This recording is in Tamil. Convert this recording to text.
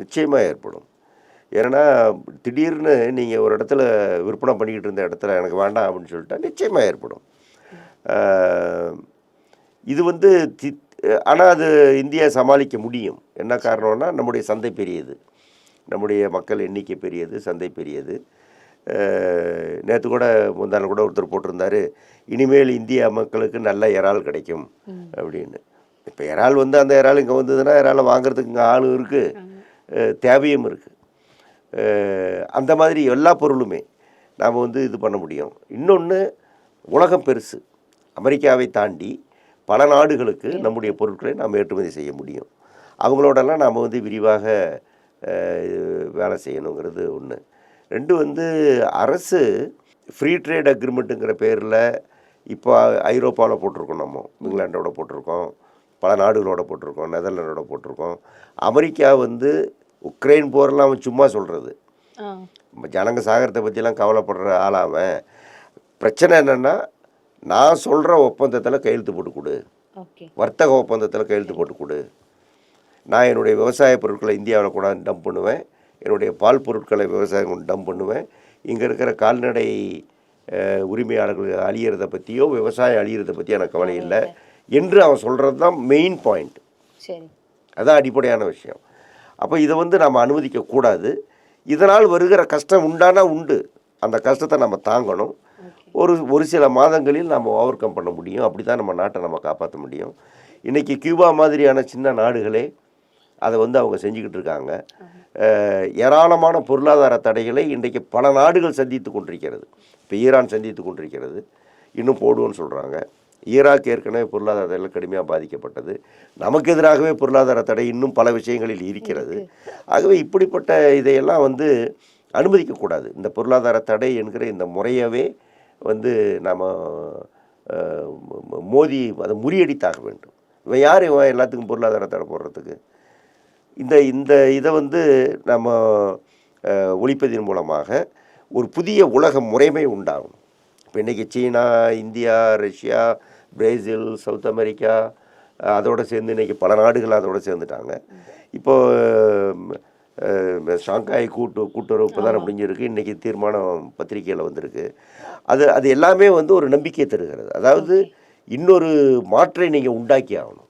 நிச்சயமாக ஏற்படும். ஏன்னா திடீர்னு நீங்கள் ஒரு இடத்துல விற்பனை பண்ணிக்கிட்டு இருந்த இடத்துல எனக்கு வேண்டாம் அப்படின்னு சொல்லிட்டா நிச்சயமாக ஏற்படும். இது வந்து தி ஆனால் அது இந்தியா சமாளிக்க முடியும். என்ன காரணம்னா நம்முடைய சந்தை பெரியது. நம்முடைய மக்கள் எண்ணிக்கை பெரியது சந்தை பெரியது. நேற்று கூட முந்தான கூட ஒருத்தர் போட்டிருந்தாரு இனிமேல் இந்திய மக்களுக்கு நல்ல இறால் கிடைக்கும் அப்படின்னு. இப்போ இறால் வந்து அந்த இறால் இங்கே வந்ததுன்னா இறாலை வாங்குறதுக்கு இங்கே ஆளும் இருக்குது தேவையும் இருக்குது அந்த மாதிரி எல்லா பொருளுமே நாம் வந்து இது பண்ண முடியும். இன்னொன்று உலகம் பெருசு. அமெரிக்காவை தாண்டி பல நாடுகளுக்கு நம்முடைய பொருட்களை நாம் ஏற்றுமதி செய்ய முடியும். அவங்களோடலாம் நாம் வந்து விரிவாக வேலை செய்யணுங்கிறது ஒன்று ரெண்டு வந்து அரசு ஃப்ரீ ட்ரேட் அக்ரிமெண்ட்டுங்கிற பேரில் இப்போ ஐரோப்பாவில் போட்டிருக்கோம் நம்ம இங்கிலாண்டோட போட்டிருக்கோம். பல நாடுகளோட போட்டிருக்கோம் நெதர்லாண்டோட போட்டிருக்கோம். அமெரிக்கா வந்து உக்ரைன் போரெல்லாம் அவன் சும்மா சொல்கிறது ஜனங்க சாகரத்தை பற்றிலாம் கவலைப்படுற ஆளாமன் பிரச்சனை என்னென்னா நான் சொல்கிற ஒப்பந்தத்தில் கையெழுத்து போட்டு கொடு. வர்த்தக ஒப்பந்தத்தில் கையெழுத்து போட்டு கொடு. நான் என்னுடைய விவசாய பொருட்களை இந்தியாவில் கூட டம்ப் பண்ணுவேன். என்னுடைய பால் பொருட்களை விவசாயம் கொண்டு டம்ப் பண்ணுவேன். இங்கே இருக்கிற கால்நடை உரிமையாளர்கள் அழியிறதை பற்றியோ விவசாயம் அழியிறதை பற்றியோ எனக்கு கவலை இல்லை. என்று அவன் சொல்கிறது தான் மெயின் பாயிண்ட் சரி. அதான் அடிப்படையான விஷயம். அப்போ இதை வந்து நம்ம அனுமதிக்கக்கூடாது இதனால் வருகிற கஷ்டம் உண்டானா உண்டு. அந்த கஷ்டத்தை நம்ம தாங்கணும். ஒரு ஒரு சில மாதங்களில் நம்ம ஓவர் கம் பண்ண முடியும். அப்படி தான் நம்ம நாட்டை நம்ம காப்பாற்ற முடியும். இன்றைக்கி கியூபா மாதிரியான சின்ன நாடுகளே அதை வந்து அவங்க செஞ்சுக்கிட்டு இருக்காங்க. ஏராளமான பொருளாதார தடைகளை இன்றைக்கு பல நாடுகள் சந்தித்து கொண்டிருக்கிறது. இப்போ ஈரான் சந்தித்து கொண்டிருக்கிறது. இன்னும் போடுவோன்னு சொல்கிறாங்க ஈராக் ஏற்கனவே பொருளாதார தடையில் கடுமையாக பாதிக்கப்பட்டது. நமக்கு எதிராகவே பொருளாதார தடை இன்னும் பல விஷயங்களில் இருக்கிறது. ஆகவே இப்படிப்பட்ட இதையெல்லாம் வந்து அனுமதிக்கக்கூடாது இந்த பொருளாதார தடை என்கிற இந்த முறையவே வந்து நாம் மோதி அதை முறியடித்தாக வேண்டும். இவன் யார்? இவன் எல்லாத்துக்கும் பொருளாதார தடை போடுறதுக்கு. இந்த இந்த இதை வந்து நம்ம ஒழிப்பதன் மூலமாக ஒரு புதிய உலக முறைமை உண்டாகும் இப்போ இன்றைக்கி China India Russia Brazil South America அதோட சேர்ந்து இன்றைக்கி பல நாடுகள் அதோட சேர்ந்துட்டாங்க. இப்போ அஹ், ஷாங்காய் கூட்டு கூட்டுறவு இப்போ தான் முடிஞ்சிருக்கு இன்றைக்கி தீர்மானம் பத்திரிக்கையில் வந்திருக்கு. அது அது எல்லாமே வந்து ஒரு நம்பிக்கை தருகிறது. அதாவது இன்னொரு மாற்றை நீங்கள் உண்டாக்கி ஆகணும்